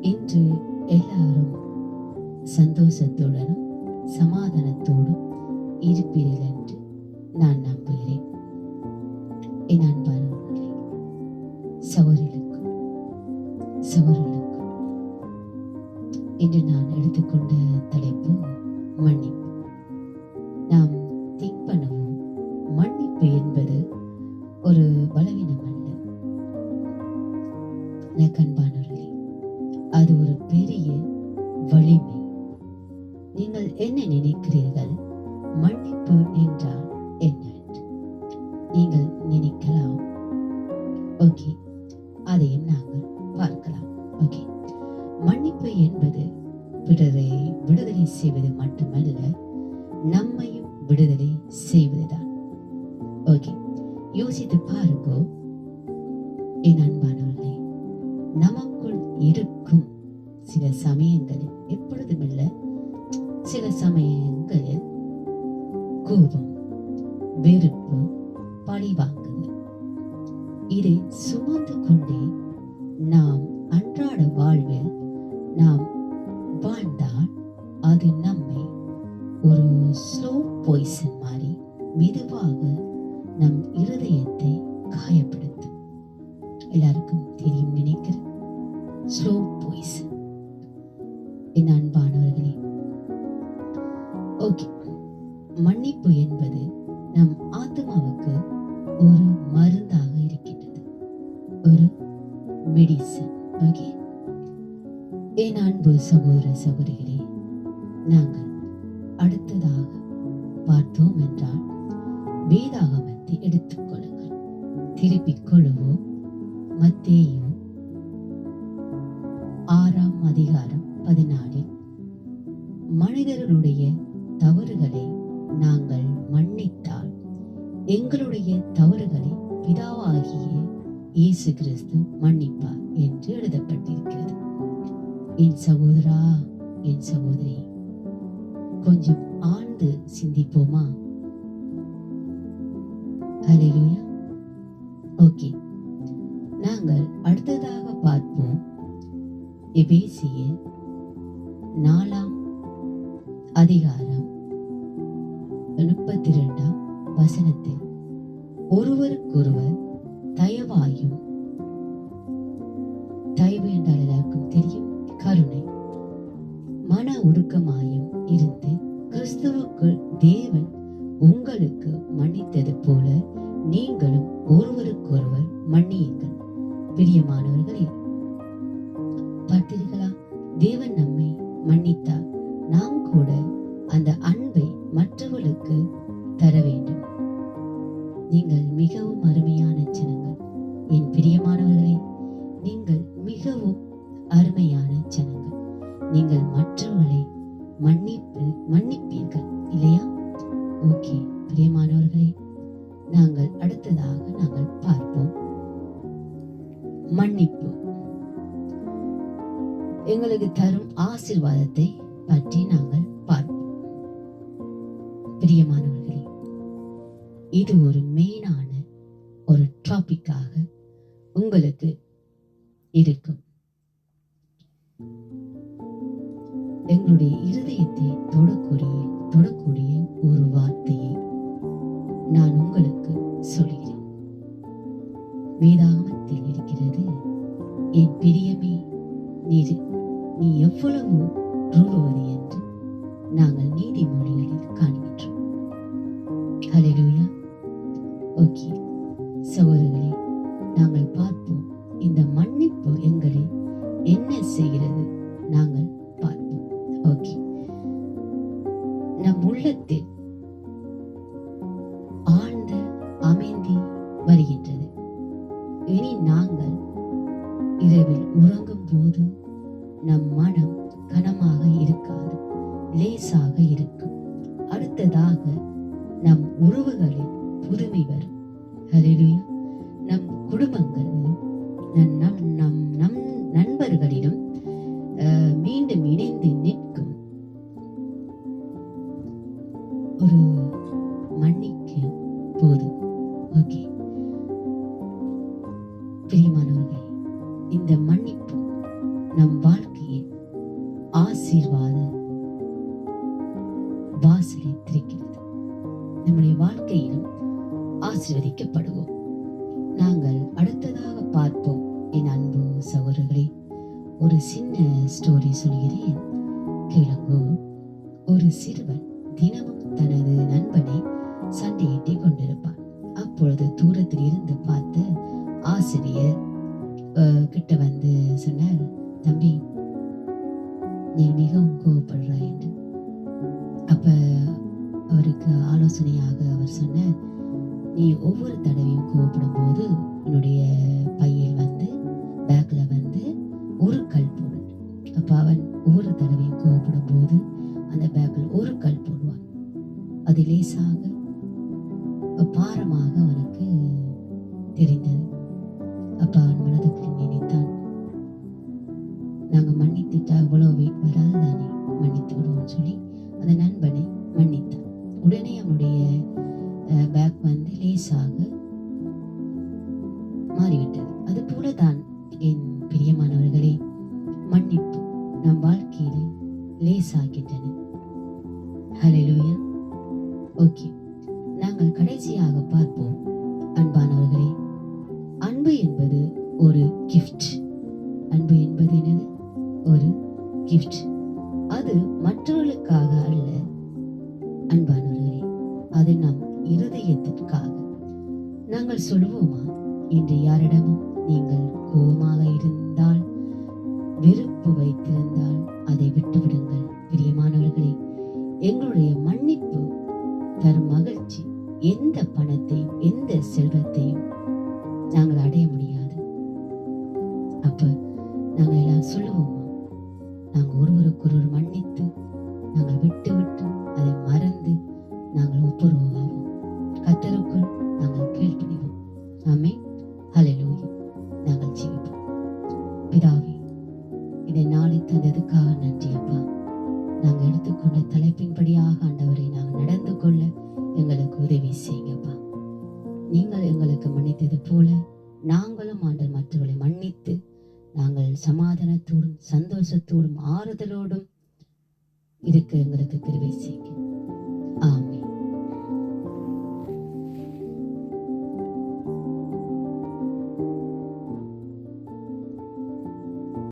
இன்று எல்லாரும் சந்தோஷத்துடனும் சமாதானத்தோடும் இருப்பீர்கள் என்று நான் நம்புகிறேன். என் அன்பானவர்களே சௌரி நீங்கள் நினைக்கலாம். ஓகே அதையும் நாங்கள் பார்க்கலாம். ஓகே மன்னிப்பு என்பது பிறரை விடுதலை செய்வது மட்டுமல்ல நம்மையும் விடுதலை செய்வதுதான். ஓகே யோசித்து பாருங்கோ. என் அன்பானவர்களே நமக்குள் இருக்கும் சில சமயங்களில் பழிவாங்குதல் இதை சுமந்து கொண்டே நாம் அன்றாட வாழ்வில் நாம் வாழ்ந்தால் அது நம்மை ஒரு ஸ்லோ பாய்சன் மாதிரி மெதுவாக நம் இருதயத்தை சகோதர சகோதரிகளே நாங்கள் அடுத்ததாக பார்த்தோம் என்றால் வேதாகமத்தை எடுத்துக்கொள்ளுங்கள் திருப்பிக் கொள்ளுவோம். மத்தேயும் ஆறாம் அதிகாரம் பதினாலில் மனிதர்களுடைய தவறுகளை நாங்கள் மன்னித்தால் எங்களுடைய தவறுகளை பிதாவாகிய இயேசு கிறிஸ்து மன்னிப்பார் என்று எழுதப்பட்டிருக்கிறது. என் சகோதரா என் சகோதரி கொஞ்சம் ஆழ்ந்து சிந்திப்போமா? ஹalleluya ஓகே நாங்கள் அடுத்ததாக பார்ப்போம். எபேசியர் நாலாம் அதிகாரம் முப்பத்தி ரெண்டாம் வசனத்தில் ஒருவருக்கொருவர் தயவாயும் உங்களுக்கு மன்னித்தது போல நீங்களும் ஒருவருக்கொருவர் மன்னியுங்கள். பிரியமானவர்களே பார்த்தீர்களா தேவன் நம்மை மன்னித்தார். நாம் கூட அந்த அன்பை மற்றவர்களுக்கு தர வேண்டும். நீங்கள் மிகவும் அருமை ஓகே பிரியமானவர்களே நாங்கள் அடுத்ததாக நாங்கள் பார்ப்போம். மன்னிப்பு. எங்களுக்கு தரும் ஆசீர்வாதத்தை பற்றி நாங்கள் பார்ப்போம். பிரியமானவர்களே இது ஒரு மெயினான ஒரு டாபிக்காக உங்களுக்கு இருக்கும். நம் உள்ளத்தில் ஆழ்ந்த அமைதி வருகின்றது. இனி நாங்கள் இரவில் உறங்கும் போது நம் மனம் கனமாக இருக்காது லேசாக இருக்கும். அடுத்ததாக நம் உறவுகளில் புதுமை வரும். நம் குடும்பங்களிலும் நம் நம் நம் நண்பர்களில் ஒரு மன்னிக்கு போதும். ஓகே பிரியமானவர்களே இந்த மன்னிப்பு நம் வாழ்க்கையின் ஆசீர்வாத வாசலை திறக்கிறது. நம்முடைய வாழ்க்கையிலும் ஆசீர்வதிக்கப்படுவோம். நாங்கள் அடுத்ததாக பார்ப்போம். என் அன்பு சகோதரர்களே ஒரு சின்ன ஸ்டோரி சொல்கிறேன். கேளுங்கோ ஒரு சிறுவன் மிகவும் என்று அப்போ அவருக்கு ஆலோசனையாக அவர் சொன்ன நீ ஒவ்வொரு தடவையும் கோவப்படும் போது உன்னுடைய பையில் வந்து பேக்கில் வந்து ஒரு கல் போடு. அப்போ அவன் ஒவ்வொரு தடவையும் கோவப்படும் போது அந்த பேக்கில் ஒரு கல் போடுவான். அது லேசாக வாழ்க்கையில லேசாக்கிட்டன ஹalleluya ஓகே நாங்கள் கடைசியாக பார்ப்போம் அன்பானவர்களே அன்பு என்பது ஒரு கிஃப்ட் அன்பு என்பது என்னது ஒரு கிஃப்ட் அது மற்றவர்களுக்காக அல்ல அன்பானவர்களே அது நம் இருதயத்திற்காக நாங்கள் சொல்வோமா இன்று யாரிடமும் நீங்கள் கோபமாக இருந்தால் ஒருவர் மன்னித்து நாங்கள் விட்டு விட்டு அதை மறந்து நாங்கள் ஒப்புரவாகும் கத்தருக்குள் நாங்கள் கீழ்ப்பணிவோம் ஆமே ஹalleluya. நாங்கள் ஜீவிப்போம் பிதாவே இதை நாளை தந்ததுக்காக நன்றி அப்பா. நாங்கள் எடுத்துக்கொண்ட தலைப்பின்படியாக ஆண்டவரை நாங்கள் நடந்து கொள்ள எங்களுக்கு உதவி செய்யுங்கப்பா நீங்கள் எங்களுக்கு மன்னித்தது போல நாங்களும் ஆண்டர் மற்றவர்களை மன்னித்து நாங்கள் சமாதானத்தோடும் சந்தோஷத்தோடும் ஆறுதலோடும் இருக்க எங்களுக்கு கிருவை செய்யும் ஆம்.